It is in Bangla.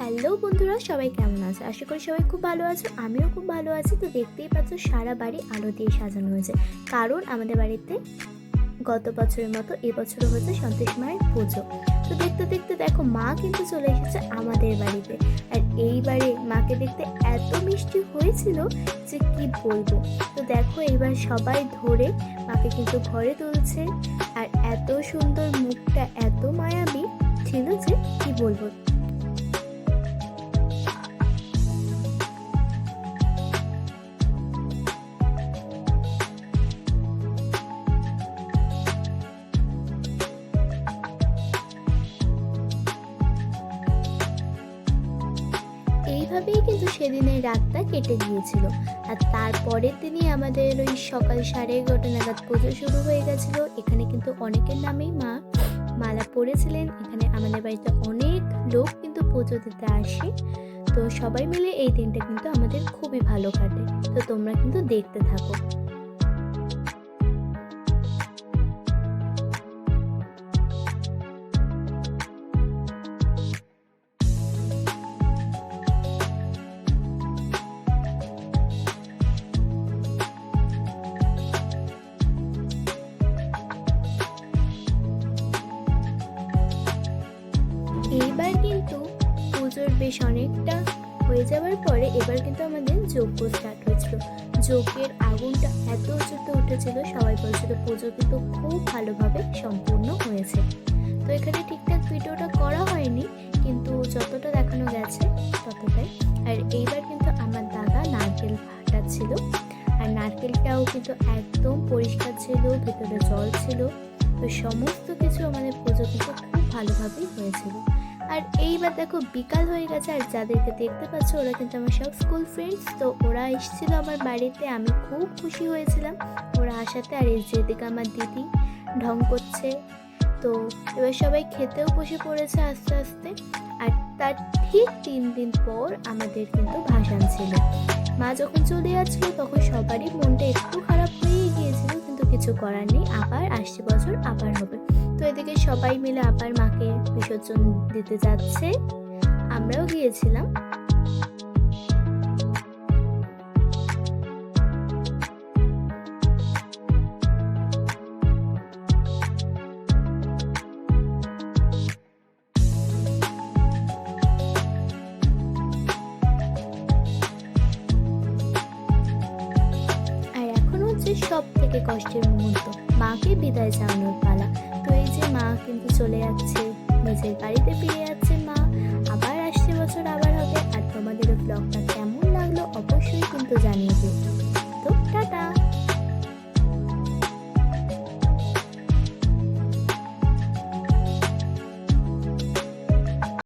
হ্যালো বন্ধুরা, সবাই কেমন আছে? আশা করি সবাই খুব ভালো আছো, আমিও খুব ভালো আছি। তো দেখতেই পাচ্ছ, সারা বাড়ি আলো দিয়ে সাজানো হয়েছে। কারণ আমাদের বাড়িতে গত বছরের মতো এবছরও হয়েছে সন্তোষ মায়ের পুজো। তো দেখতে দেখতে দেখো, মা কিন্তু চলে এসেছে আমাদের বাড়িতে। আর এইবারে মাকে দেখতে এত মিষ্টি হয়েছিল যে কি বলব। তো দেখো, এবার সবাই ধরে মাকে কিন্তু ঘরে তুলছে। আর এত সুন্দর মুখটা, এত মায়াবী ছিল যে কি বলব। এইভাবেই কিন্তু সেদিনের রাতটা কেটে গিয়েছিল। আর তারপরের দিনই আমাদের ওই সকাল সাড়ে এগারোটা নাগাদ পুজো শুরু হয়ে গেছিল। এখানে কিন্তু অনেকের নামেই মা মালা পড়েছিলেন এখানে আমাদের বাড়িতে অনেক লোক কিন্তু পুজো দিতে আসে। তো সবাই মিলে এই দিনটা কিন্তু আমাদের খুবই ভালো কাটে। তো তোমরা কিন্তু দেখতে থাকো। পুজোর বেশ অনেকটা হয়ে যাওয়ার পরে এবার কিন্তু আমাদের যজ্ঞ স্টার্ট হয়েছিল। যজ্ঞের আগুনটা এত উঁচুতে উঠেছিল, সবাই বলছিল পুজো কিন্তু খুব ভালোভাবে সম্পূর্ণ হয়েছে। তো এখানে ঠিকঠাক ভিডিওটা করা হয়নি, কিন্তু যতটা দেখানো গেছে ততটাই। আর এইবার কিন্তু আমার দাদা নারকেল ফাটাচ্ছিল। আর নারকেলটাও কিন্তু একদম পরিষ্কার ছিল, ভিতরে জল ছিল। তো সমস্ত কিছু আমাদের পুজো কিন্তু খুব ভালোভাবেই হয়েছিল। আর এইবার দেখো বিকাল হয়ে গেছে, আর যাদেরকে দেখতে পাচ্ছ ওরা কিন্তু আমার সব স্কুল ফ্রেন্ডস তো ওরা এসেছিল আমার বাড়িতে, আমি খুব খুশি হয়েছিলাম। ওরা আসাতে, আর এই যেদিকে আমার দিদি ঢং করছে। তো এবার সবাই খেতেও বসে পড়েছে আস্তে আস্তে, আর তার ঠিক তিন দিন পর আমাদের কিন্তু ভাসান ছিল মা যখন চলে যাচ্ছিল তখন সবারই মনটা একটু খারাপ হয়েই গিয়েছিল, কিন্তু কিছু করার নেই, আবার আসছে বছর, আবার হবে। তো এদিকে সবাই মিলে আবার মাকে বিসর্জন দিতে যাচ্ছে। আমরাও গিয়েছিলাম। সব থেকে কষ্টের মুহূর্ত, মাকে বিদায় জানানোর পালা। যে মা কিন্তু চলে যাচ্ছে। নিজের বাড়িতে ফিরে যাচ্ছে মা। আবার আসছে বছর, আবার হবে। আর তোমাদের ব্লগটা কেমন লাগল অবশ্যই কিন্তু জানিয়ে দেবে তো টাটা!